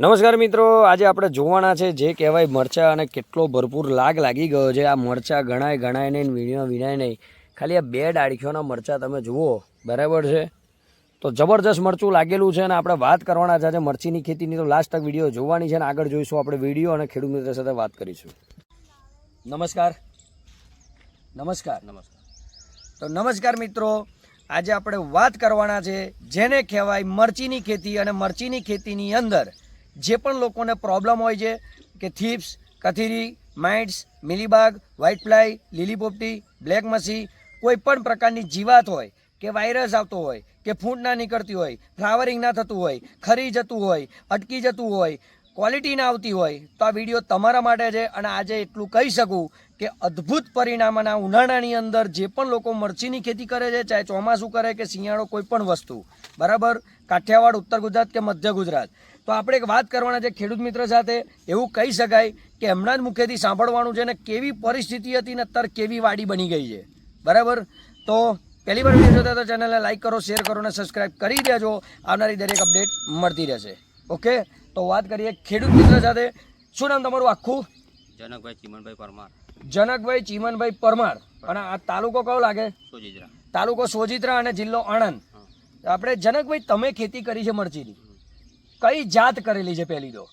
નમસ્કાર મિત્રો, આજે આપણે જોવાના છે જે કહેવાય મરચા અને કેટલો ભરપૂર લાગ લાગી ગયો છે. આ મરચા ગણાય ગણાય નહીં, વીણ્યો વીણાય નહીં. ખાલી આ બે ડાળખીઓના મરચા તમે જુઓ, બરાબર છે? તો જબરજસ્ત મરચું લાગેલું છે અને આપણે વાત કરવાના છે આજે મરચીની ખેતીની. તો લાસ્ટ તક વીડિયો જોવાની છે અને આગળ જોઈશું આપણે વીડિયો અને ખેડૂત મિત્ર સાથે વાત કરીશું. નમસ્કાર નમસ્કાર. નમસ્કાર. તો નમસ્કાર મિત્રો, આજે આપણે વાત કરવાના છે જેને કહેવાય મરચીની ખેતી અને મરચીની ખેતીની અંદર જે પણ લોકોને પ્રોબ્લેમ હોય છે કે થીપ્સ કથીરી માઇટ્સ મિલીબાગ વ્હાઇટ ફ્લાય લીલી પોપટી બ્લેક મસી કોઈ પણ પ્રકારની જીવાત હોય, કે વાયરસ આવતો હોય, કે ફૂંટ ના નીકળતી હોય ફ્લાવરિંગ ના થતું હોય, ખરી જતું હોય, અટકી જતું હોય ક્વોલિટી ના આવતી હોય, તો આ વીડિયો તમારા માટે છે અને આજે એટલું કહી શકું કે અદ્ભુત પરિણામ અને આ ઉનાળાની અંદર જે પણ લોકો મરચીની ખેતી કરે છે, ચાહે ચોમાસું કરે કે શિયાળો કોઈ પણ વસ્તુ. બરાબર? કાઠિયાવાડ, ઉત્તર ગુજરાત કે મધ્ય ગુજરાત. તો આપણે એક વાત કરવાના છે ખેડૂત મિત્ર સાથે. એવું કહી શકાય કે હમણાં જ મુખ્યથી સાંભળવાનું છે ને કેવી પરિસ્થિતિ હતી ને અત્યારે કેવી વાડી બની ગઈ છે. બરાબર? તો પહેલી વાર વીડિયો જોતા તો ચેનલને લાઈક કરો શેર કરો અને સબસ્ક્રાઇબ કરી દેજો. આવનારી દરેક અપડેટ મળતી રહેશે. ઓકે તો વાત કરીએ ખેડૂત મિત્ર સાથે. શું નામ તમારું આખું? જનકભાઈ ચીમનભાઈ પરમાર. જનકભાઈ ચીમનભાઈ પરમાર. અને આ તાલુકો કયો લાગે? સોજિત્રા. તાલુકો સોજિત્રા અને જિલ્લો આણંદ. આપણે જનકભાઈ તમે ખેતી કરી છે મરચીની. કઈ જાત કરેલી છે પહેલી તો?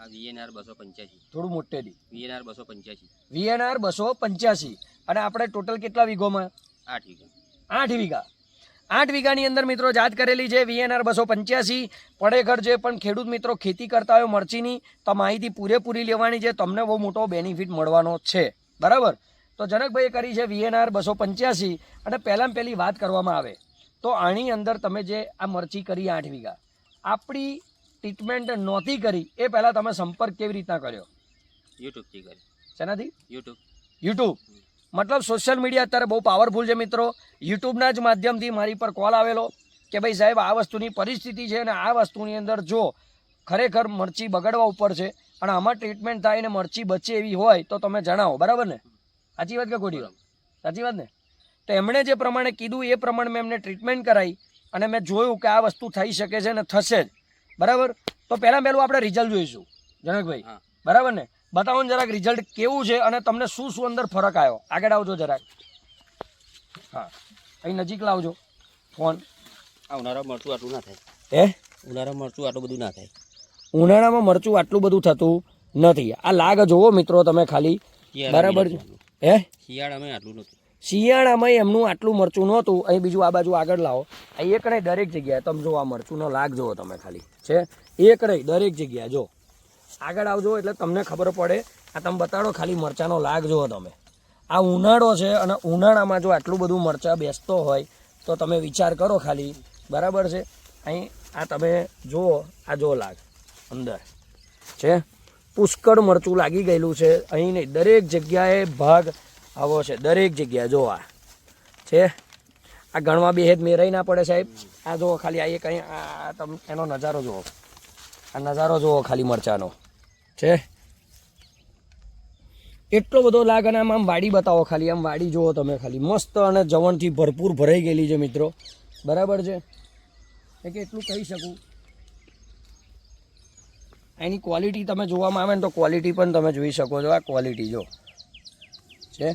આ વીએનઆર બસો પંચ્યાસી. થોડું મોટેથી વીએનઆર બસો પંચ્યાસી. વીએનઆર બસો પંચ્યાસી. અને આપણે ટોટલ કેટલા વીઘોમાં? આઠ વીઘા. આઠ વીઘા. આઠ વીઘાની અંદર મિત્રો જાત કરેલી છે વીએનઆર બસો પંચ્યાસી. પડેઘર જે પણ ખેડૂત મિત્રો ખેતી કરતા હોય મરચીની તો માહિતી પૂરેપૂરી લેવાની છે. તમને બહુ મોટો બેનિફિટ મળવાનો છે. બરાબર? તો જનકભાઈએ કરી છે વીએનઆર બસો પંચ્યાસી. અને પહેલાં પહેલી વાત કરવામાં આવે. તો આની અંદર તમે જે આ મરચી કરી આઠ વીઘા. આપણી ટ્રીટમેન્ટ નહોતી કરી એ પહેલાં તમે સંપર્ક કેવી રીતના કર્યો? યુટ્યુબથી કરી. શેનાથી? યુટ્યુબ યુટ્યુબ મતલબ સોશિયલ મીડિયા અત્યારે બહુ પાવરફુલ છે મિત્રો. યુટ્યુબના જ માધ્યમથી મારી પર કોલ આવેલો કે ભાઈ સાહેબ આ વસ્તુની પરિસ્થિતિ છે અને આ વસ્તુની અંદર જો ખરેખર મરચી બગડવા ઉપર છે અને આમાં ટ્રીટમેન્ટ થાય ને મરચી બચે એવી હોય તો તમે જણાવો બરાબર ને? સાચી વાત કે ખોટી વાત? સાચી વાત ને? તો એમણે જે પ્રમાણે કીધું એ પ્રમાણે મેં એમને ટ્રીટમેન્ટ કરાવી અને મેં જોયું કે આ વસ્તુ થઈ શકે છે ને થશે જ. બરાબર? તો પહેલાં પહેલું આપણે રિઝલ્ટ જોઈશું. જનકભાઈ બરાબર ને? બતાવો ને જરાક રિઝલ્ટ કેવું છે અને તમને શું શું અંદર ફરક આવ્યો? આગળ આવજો જરાક. હા. અહીં નજીક લાવજો. ફોન. આ ઉનાળામાં મરચું આટલું ના થાય. હે? ઉનાળામાં મરચું આટલું બધું ના થાય. ઉનાળામાં મરચું આટલું બધું થતું નથી. આ લાગ જોવો મિત્રો તમે ખાલી. બરાબર છે. હે? શિયાળામાં આટલું નહોતું શિયાળામાં એમનું આટલું મરચું નહોતું. અહીં બીજું આ બાજુ આગળ લાવો. આ એક નહીં, દરેક જગ્યાએ. તમે જો આ મરચુંનો લાગ જુઓ તમે ખાલી. છે? એક નહીં, દરેક જગ્યાએ. જો. આગળ આવજો એટલે તમને ખબર પડે. આ તમે બતાડો, ખાલી મરચાંનો લાગ જુઓ તમે. આ ઉનાળો છે અને ઉનાળામાં જો આટલું બધું મરચાં બેસતો હોય, તો તમે વિચાર કરો ખાલી. બરાબર છે? અહીં આ તમે જુઓ, આ જો લાગ. અંદર. છે? પુષ્કળ મરચું લાગી ગયેલું છે. અહીં નહીં, દરેક જગ્યાએ ભાગ આવો છે, દરેક જગ્યાએ, જો આ. છે? આ ગણવા બે હેદ મેરાઈ ના પડે સાહેબ. આ જુઓ ખાલી, આ અહીં, આ તમે, એનો નજારો જુઓ. આ નજારો જુઓ ખાલી મરચાનો. છે? એટલો બધો લાગ અને આમ આમ વાડી બતાવો ખાલી, આમ વાડી જુઓ તમે ખાલી. મસ્ત અને જવણથી ભરપૂર ભરાઈ ગયેલી છે મિત્રો. બરાબર છે? એ કે એટલું કહી શકું. એની ક્વોલિટી તમે જોવામાં આવે ને તો ક્વોલિટી પણ તમે જોઈ શકો છો. આ ક્વોલિટી જો. છે.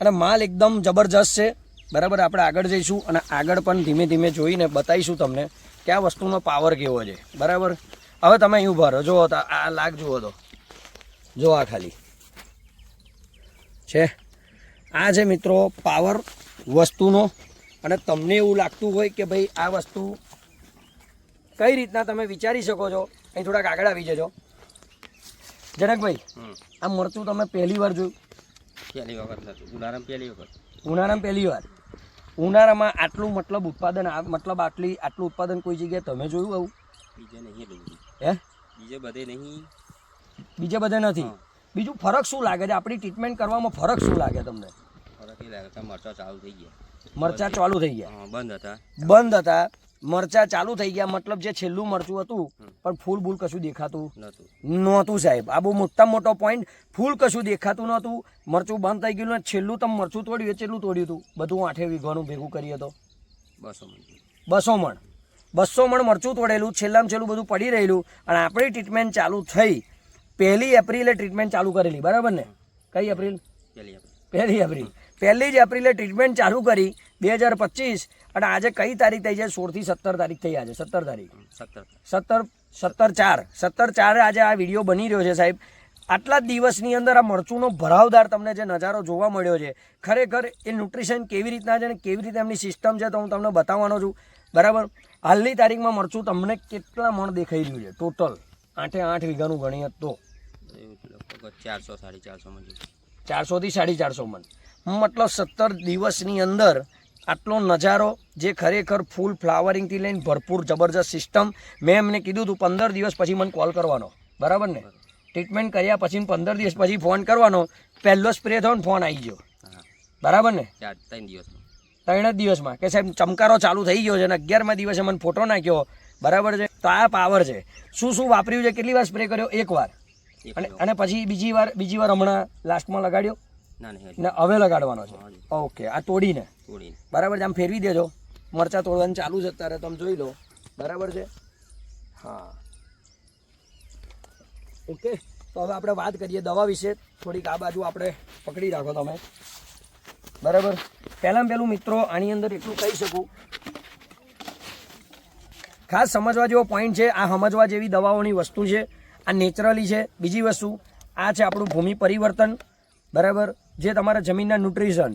અને માલ એકદમ જબરજસ્ત છે. બરાબર, આપણે આગળ જઈશું અને આગળ પણ ધીમે ધીમે જોઈને બતાવીશું તમને કે આ વસ્તુનો પાવર કેવો છે. બરાબર? હવે તમે અહીં ઊભા રહો. જુઓ તો આ લાગ જુઓ તો. જો આ ખાલી. છે? આ છે મિત્રો પાવર વસ્તુનો. અને તમને એવું લાગતું હોય કે ભાઈ આ વસ્તુ કઈ રીતના તમે વિચારી શકો છો? અહીં થોડાક આગળ આવી જજો. જનકભાઈ આ મરચું તમે પહેલી વાર જોયું? પહેલી વખત ઉનાળામાં પહેલી વખત. ઉનાળામાં પહેલી વાર. ઉનાળામાં આટલું મતલબ ઉત્પાદન મતલબ આટલી આટલું ઉત્પાદન કોઈ જગ્યાએ તમે જોયું આવું? બીજે નહીં હે? બીજે બધે નહીં. બીજે બધે નથી. બીજું ફરક શું લાગે છે? આપણી ટ્રીટમેન્ટ કરવામાં ફરક શું લાગે તમને? ફરક એ લાગે મરચા ચાલુ થઈ ગયા. મરચા ચાલુ થઈ ગયા. બંધ હતા. બંધ હતા. મરચા ચાલુ થઈ ગયા મતલબ જે છેલ્લું મરચું હતું પણ ફૂલ બૂલ કશું દેખાતું નહોતું. સાહેબ. આ બહુ મોટા મોટો પોઈન્ટ ફૂલ કશું દેખાતું નહોતું. મરચું બંધ થઈ ગયું ને છેલ્લું તમે મરચું તોડ્યું છેલ્લું તોડ્યું હતું. બધું આઠે વીઘાનું ભેગું કરીએ તો. બસો મણ. બસો મણ. બસો મણ મરચું તોડેલું છેલ્લામાં છેલ્લું બધું પડી રહેલું અને આપણી ટ્રીટમેન્ટ ચાલુ થઈ. પહેલી એપ્રિલે ટ્રીટમેન્ટ ચાલુ કરેલી બરાબર ને? કઈ એપ્રિલ? પહેલી પહેલી એપ્રિલ. પહેલી જ એપ્રિલે ટ્રીટમેન્ટ ચાલુ કરી બે હજાર પચીસ અને આજે કઈ તારીખ થઈ છે? સોળથી સત્તર તારીખ થઈ આજે સત્તર તારીખ. સત્તર. સત્તર સત્તર ચાર. સત્તર ચારે આજે આ વીડિયો બની રહ્યો છે સાહેબ. આટલા દિવસની અંદર આ મરચુંનો ભરાવદાર તમને જે નજારો જોવા મળ્યો છે ખરેખર એ ન્યુટ્રિશન કેવી રીતના છે અને કેવી રીતે એમની સિસ્ટમ છે તો હું તમને બતાવવાનો છું. બરાબર? હાલની તારીખમાં મરચું તમને કેટલા મણ દેખાઈ રહ્યું છે? ટોટલ. આઠે આઠ વીઘાનું ગણીએ તો. ચારસો સાડી ચારસોમાં જેવું. ચારસોથી સાડી ચારસો મણ. મતલબ સત્તર દિવસની અંદર આટલો નજારો જે ખરેખર ફૂલ ફ્લાવરિંગથી લઈને ભરપૂર જબરજસ્ત સિસ્ટમ મેં એમને કીધું હતું પંદર દિવસ પછી મને કોલ કરવાનો. બરાબર ને? ટ્રીટમેન્ટ કર્યા પછી પંદર દિવસ પછી ફોન કરવાનો. પહેલો સ્પ્રે થયો ને ફોન આવી ગયો. બરાબર ને? ત્રણ દિવસ ત્રણ જ દિવસમાં. કે સાહેબ ચમકારો ચાલુ થઈ ગયો છે અને અગિયારમા દિવસે મને ફોટો નાખ્યો. બરાબર છે? તો આ પાવર છે. શું શું વાપર્યું છે? કેટલી વાર સ્પ્રે કર્યો? એક વાર. અને અને પછી બીજી વાર બીજી વાર હમણાં લાસ્ટમાં લગાડ્યો? ના હવે લગાડવાનો છે. ઓકે આ તોડીને. તોડીને. બરાબર છે આમ ફેરવી દેજો. મરચા તોડવાનું ચાલુ છે અત્યારે તમે જોઈ લો. બરાબર છે? હા. ઓકે તો હવે આપણે વાત કરીએ દવા વિશે. થોડીક આ બાજુ આપણે પકડી રાખો તમે. બરાબર? પહેલાં પહેલું મિત્રો આની અંદર એટલું કહી શકું. ખાસ સમજવા જેવો પોઈન્ટ છે આ સમજવા જેવી દવાઓની વસ્તુ છે આ નેચરલી છે. બીજી વસ્તુ આ છે આપણું ભૂમિ પરિવર્તન. બરાબર? જે તમારા જમીનના nutrition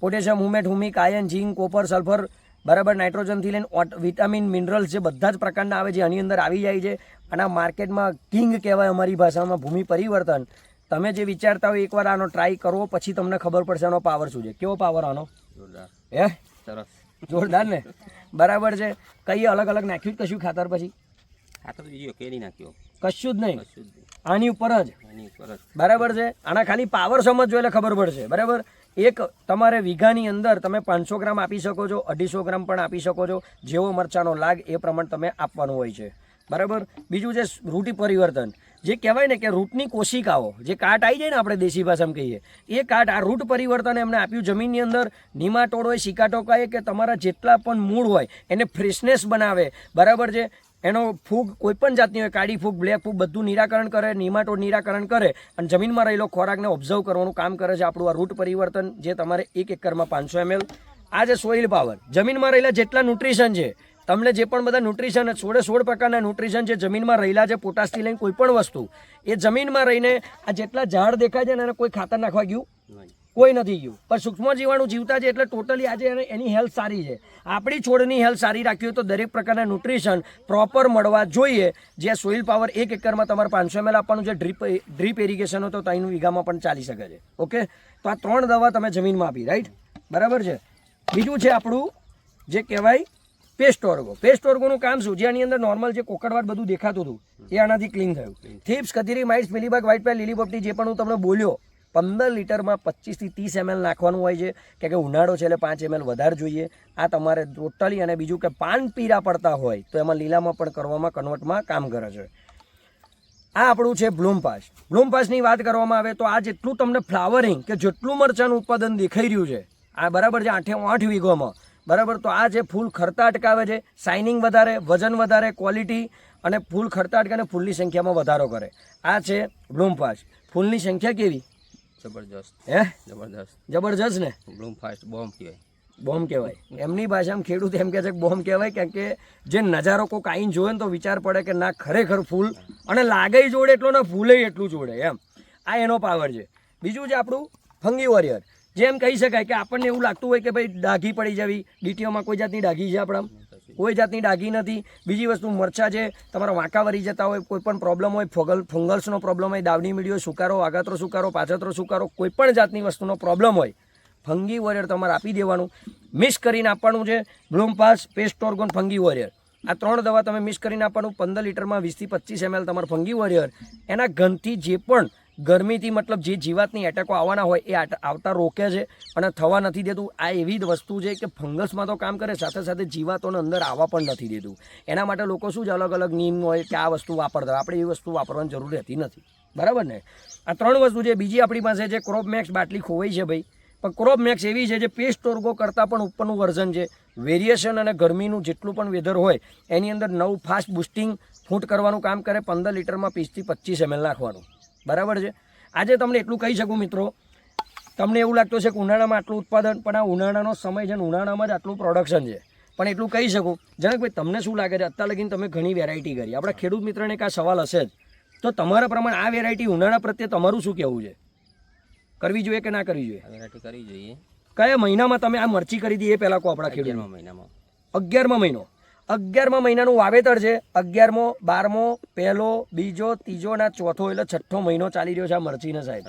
potassium humate humic ion zinc copper sulphur બરાબર નાઇટ્રોજનથી લઈને વિટામિન મિનરલ્સ જે બધા જ પ્રકારના આવે છે આની અંદર આવી જાય છે. અને આ માર્કેટમાં કિંગ કહેવાય અમારી ભાષામાં ભૂમિ પરિવર્તન. તમે જે વિચારતા હોય એકવાર આનો ટ્રાય કરવો પછી તમને ખબર પડશે આનો પાવર શું છે. કેવો પાવર આનો? જોરદાર. હે? સરસ. જોરદાર ને? બરાબર છે. કઈ અલગ અલગ નાખ્યું કશું ખાતર પછી? આ બીજો કેરી નાખ્યો. કશું જ નહીં. આની ઉપર જ. એની ઉપર જ. બરાબર છે? આના ખાલી પાવર સમજજો એટલે ખબર પડશે. બરાબર? એક તમારે વીઘાની અંદર તમે પાંચસો ગ્રામ આપી શકો છો અઢીસો ગ્રામ પણ આપી શકો છો. જેવો મરચાનો લાગ એ પ્રમાણે તમે આપવાનું હોય છે. બરાબર? બીજું છે રૂટી પરિવર્તન. જે કહેવાય ને કે રૂટની કોશિકાઓ જે કાટ આવી જાય ને આપણે દેશી ભાષામાં કહીએ એ કાટ આ રૂટ પરિવર્તન એમને આપ્યું જમીનની અંદર. નિમાટોડ હોય સિકાટોકા કે તમારા જેટલા પણ મૂળ હોય એને ફ્રેશનેસ બનાવે. બરાબર છે? એનો ફૂગ કોઈ પણ જાતની હોય, કાળી ફૂગ, બ્લેક ફૂગ, બધું નિરાકરણ કરે નિમાટોડ નિરાકરણ કરે અને જમીનમાં રહેલો ખોરાકને ઓબ્ઝર્વ કરવાનું કામ કરે છે આપણું આ રૂટ પરિવર્તન જે તમારે એક એકરમાં પાંચસો એમએલ આ જે સોઇલ પાવર જમીનમાં રહેલા જેટલા ન્યુટ્રિશન છે, તમને જે પણ બધા ન્યુટ્રિશન સોળે સોળ પ્રકારના ન્યુટ્રિશન છે, જમીનમાં રહેલા છે, પોટાશથી લઈને કોઈ પણ વસ્તુ, એ જમીનમાં રહીને આ જેટલા ઝાડ દેખાય છે ને એને કોઈ ખાતર નાખવા ગયું. કોઈ નથી ગયું. પણ સૂક્ષ્મ જીવાણુ જીવતા છે એટલે ટોટલી આજે એની હેલ્થ સારી છે. આપણી છોડની હેલ્થ સારી રાખવી હોય તો દરેક પ્રકારના ન્યુટ્રિશન પ્રોપર મળવા જોઈએ. જે સોઇલ પાવર એક એકરમાં તમારે પાંચસો એમએલ આપવાનું છે. ડ્રીપ ડ્રીપ ઇરિગેશન હોય તો ત્રણ વીઘામાં પણ ચાલી શકે છે. ઓકે તો આ ત્રણ દવા તમે જમીનમાં આપી રાઈટ બરાબર છે? બીજું છે આપણું જે કહેવાય પેસ્ટ ઓર્ગો પેસ્ટ ઓર્ગોનું કામ શું? જે આની અંદર નોર્મલ જે કોકડવાટ બધું દેખાતું હતું એ આનાથી ક્લીન થયું. થીપ્સ કથીરી માઇટ્સ મિલીબાગ વ્હાઇટ પેલ લીલી પોપટી જે પણ હું તમને બોલ્યો પંદર લીટરમાં પચીસથી ત્રીસ એમએલ નાખવાનું હોય છે. કે કે ઉનાળો છે એટલે પાંચ એમએલ વધારે જોઈએ. આ તમારે ટોટલી અને બીજું કે પાન પીરા પડતા હોય તો એમાં લીલામાં પણ કરવામાં, કન્વર્ટમાં કામ કરે છે. આ આપણું છે બ્લૂમપાસ બ્લૂમપાસની વાત કરવામાં આવે તો આ જેટલું તમને ફ્લાવરિંગ કે જેટલું મરચાંનું ઉત્પાદન દેખાઈ રહ્યું છે, આ બરાબર છે આઠે આઠ વીઘોમાં. બરાબર તો આ જે ફૂલ ખરતા અટકાવે છે શાઇનિંગ વધારે, વજન વધારે ક્વોલિટી અને ફૂલ ખરતા અટકાવે ફૂલની સંખ્યામાં વધારો કરે. આ છે બ્લૂમપાસ ફૂલની સંખ્યા કેવી? જબરજસ્ત. હે? જબરજસ્ત. જબરજસ્ત ને? બ્લૂમ ફાસ્ટ બોમ્બ કહેવાય. બોમ્બ કહેવાય. એમની ભાષામાં ખેડૂત એમ કહે છે કે બોમ્બ કહેવાય કારણ કે જે નજારો કોઈક આઈને જોવે ને તો વિચાર પડે કે ના ખરેખર ફૂલ અને લાગે જોડે એટલો ને ફૂલે એટલું જોડે એમ. આ એનો પાવર છે. બીજું છે આપણું ફંગી વોરિયર જેમ કહી શકાય કે આપણને એવું લાગતું હોય કે ભાઈ ડાઘી પડી જવી. ડીટીઓમાં કોઈ જાતની ડાઘી છે આપણા કોઈ જાતની ડાઘી નથી. બીજી વસ્તુ, મરચા છે તમારા વાંકા વરી જતા હોય, કોઈ પણ પ્રોબ્લેમ હોય, ફોગલ ફંગલ્સનો પ્રોબ્લેમ હોય, દાવની મીડિયો સુકારો આગાત્રો સુકારો, પાછતરો સુકારો, કોઈ પણ જાતની વસ્તુનો પ્રોબ્લેમ હોય, ફંગી વોરિયર તમારે આપી દેવાનું. મિક્સ કરીને આપવાનું છે બ્લૂમ પાસ ફંગી વોરિયર આ ત્રણ દવા તમે મિક્સ કરીને આપવાનું. પંદર લીટરમાં વીસથી પચીસ એમએલ તમારે ફંગી વોરિયર એના ગંધથી જે પણ ગરમીથી મતલબ જે જીવાતની એટેકો આવવાના હોય એ આવતા રોકે છે અને થવા નથી દેતું. આ એવી જ વસ્તુ છે કે ફંગસમાં તો કામ કરે, સાથે સાથે જીવાતોને અંદર આવવા પણ નથી દેતું. એના માટે લોકો શું છે, અલગ અલગ નિયમ હોય કે આ વસ્તુ વાપરતા. આપણે એ વસ્તુ વાપરવાની જરૂર રહેતી નથી. બરાબર ને? આ ત્રણ વસ્તુ છે. બીજી આપણી પાસે છે ક્રોપ મેક્સ બાટલી ખોવાઈ છે ભાઈ. પણ ક્રોપ મેક્સ એવી છે જે પેસ્ટ ઓર્ગો કરતાં પણ ઉપરનું વર્ઝન છે. વેરિએશન અને ગરમીનું જેટલું પણ વેધર હોય, એની અંદર નવું ફાસ્ટ બુસ્ટિંગ ફૂટ કરવાનું કામ કરે, પંદર લીટરમાં પીસથી પચીસ એમએલ નાખવાનું. બરાબર છે? આજે તમને એટલું કહી શકું મિત્રો તમને એવું લાગતું છે કે ઉનાળામાં આટલું ઉત્પાદન પણ આ ઉનાળાનો સમય છે ને ઉનાળામાં જ આટલું પ્રોડક્શન છે. પણ એટલું કહી શકું જનકભાઈ તમને શું લાગે છે? અત્યાર લગીને તમે ઘણી વેરાયટી કરી. આપણા ખેડૂત મિત્રને એક સવાલ હશે જ. તો તમારા પ્રમાણે આ વેરાયટી ઉનાળા પ્રત્યે તમારું શું કહેવું છે? કરવી જોઈએ કે ના કરવી જોઈએ? વેરાયટી કરવી જોઈએ. કયા મહિનામાં તમે આ મરચી કરી દીધી એ પહેલાં કહો આપણા ખેડૂતમાં મહિનામાં. અગિયારમાં મહિનો. અગિયારમા મહિનાનું વાવેતર છે. અગિયારમો બારમો પહેલો બીજો ત્રીજો અને ચોથો એટલે છઠ્ઠો મહિનો ચાલી રહ્યો છે આ મરચીને સાહેબ.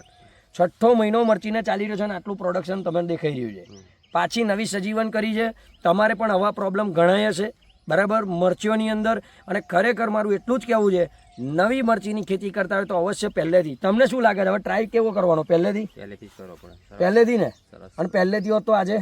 છઠ્ઠો મહિનો મરચીને ચાલી રહ્યો છે અને આટલું પ્રોડક્શન તમને દેખાઈ રહ્યું છે. પાછી નવી સજીવન કરી છે. તમારે પણ આવા પ્રોબ્લેમ ઘણાય હશે. બરાબર? મરચીઓની અંદર. અને ખરેખર મારું એટલું જ કહેવું છે નવી મરચીની ખેતી કરતા હોય તો અવશ્ય પહેલેથી. તમને શું લાગે છે? હવે ટ્રાય કેવો કરવાનો? પહેલેથી? પહેલેથી જ કરવો પડે. પહેલેથી ને? અને પહેલેથી હોત તો આજે?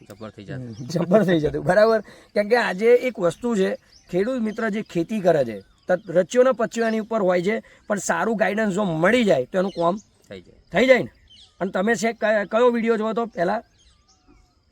જબર થઈ જતું. જબર થઈ જતું. બરાબર? કેમ કે આજે એક વસ્તુ છે ખેડૂત મિત્ર જે ખેતી કરે છે રચ્યો ને પચ્યો એની ઉપર હોય છે પણ સારું ગાઈડન્સ જો મળી જાય તો એનું કોમ થઈ જાય. થઈ જાય ને. અને તમે છે કયો વીડિયો જોયો તો પહેલાં?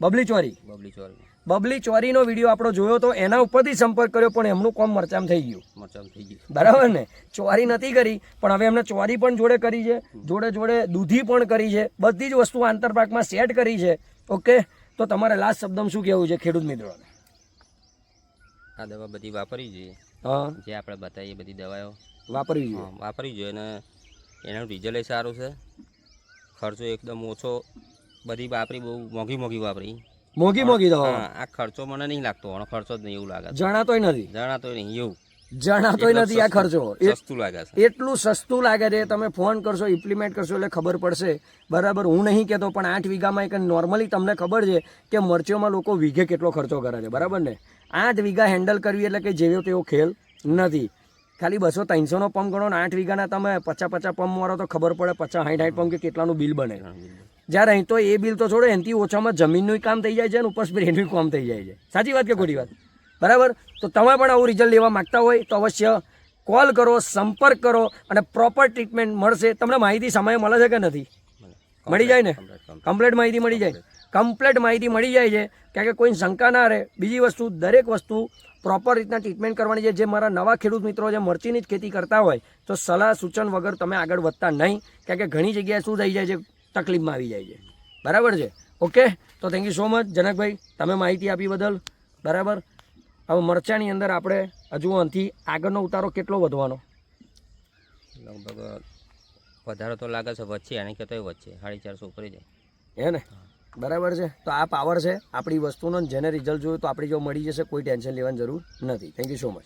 બબલી ચોરી. બબલી ચોરી. બબલી ચોરીનો વીડિયો આપણો જોયો તો એના ઉપરથી સંપર્ક કર્યો પણ એમનું કોમ મરચામ થઈ ગયું. મરચામ થઈ ગયું. બરાબર ને? ચોરી નથી કરી પણ હવે એમને ચોરી પણ જોડે કરી છે જોડે જોડે દૂધી પણ કરી છે બધી જ વસ્તુ આંતરપાકમાં સેટ કરી છે ઓકે? તો તમારે લાસ્ટ શબ્દમાં શું કહેવું છે ખેડૂત મિત્રોને? આ દવા બધી વાપરવી જોઈએ. હા. જે આપણે બતાવીએ બધી દવાઓ. વાપરવી જોઈએ? વાપરવી જોઈએ અને એનું રિઝલ્ટ સારું છે. ખર્ચો એકદમ ઓછો બધી વાપરી બહુ મોંઘી મોંઘી વાપરી. મોંઘી મોંઘી દવા આ ખર્ચો મને નહીં લાગતો ખર્ચો જ નહીં એવું લાગે. જણાતોય નથી? જણાતો નહીં એવું. જણાતોય નથી આ ખર્ચો. સસ્તું લાગે છે. એટલું સસ્તું લાગે છે. તમે ફોન કરશો ઇમ્પ્લિમેન્ટ કરશો એટલે ખબર પડશે. બરાબર? હું નહીં કહેતો પણ આઠ વીઘામાં એક નોર્મલી તમને ખબર છે કે મરચીઓમાં લોકો વીઘે કેટલો ખર્ચો કરે છે. બરાબર ને? આઠ વીઘા હેન્ડલ કરવી એટલે કે જેવો તેવો ખેલ નથી. ખાલી બસો ત્રણસોનો પંપ ગણો ને આઠ વીઘાના તમે પચાસ પચાસ પંપ મારો તો ખબર પડે પચાસ સાઠ સાઠ પંપ કે કેટલાનું બિલ બને. જ્યારે અહીં તો એ બિલ તો છોડો એનાથી ઓછામાં જમીનનું કામ થઈ જાય છે અને ઉપર સ્પ્રેનું કામ થઈ જાય છે. સાચી વાત કે ખોટી વાત? બરાબર? તો તમે પણ આવું રિઝલ્ટ લેવા માગતા હોય તો અવશ્ય કોલ કરો સંપર્ક કરો અને પ્રોપર ટ્રીટમેન્ટ મળશે. તમને માહિતી સમય મળે છે કે નથી? મળી જાય ને? કમ્પ્લેટ માહિતી મળી જાય. કમ્પ્લેટ માહિતી મળી જાય છે કારણ કે કોઈ શંકા ના રહે. બીજી વસ્તુ દરેક વસ્તુ પ્રોપર રીતના ટ્રીટમેન્ટ કરવાની છે. જે મારા નવા ખેડૂત મિત્રો જે મરચીની જ ખેતી કરતા હોય તો સલાહ સૂચન વગર તમે આગળ વધતા નહીં. કારણ કે ઘણી જગ્યાએ શું થઈ જાય છે તકલીફમાં આવી જાય છે. બરાબર છે? ઓકે તો થેન્ક યુ સો મચ જનકભાઈ. તમે માહિતી આપી બદલ. બરાબર? હવે મરચાની અંદર આપણે હજુ આનાથી આગળનો ઉતારો કેટલો વધવાનો? લગભગ વધારે તો લાગે છે વચ્ચે એને કરતા વચ્ચે સાડી ચારસો ઉપર જાય. હે ને? બરાબર છે? તો આ પાવર છે આપણી વસ્તુનો જેને રિઝલ્ટ જોયું તો આપણી જો મળી જશે કોઈ ટેન્શન લેવાની જરૂર નથી. Thank you so much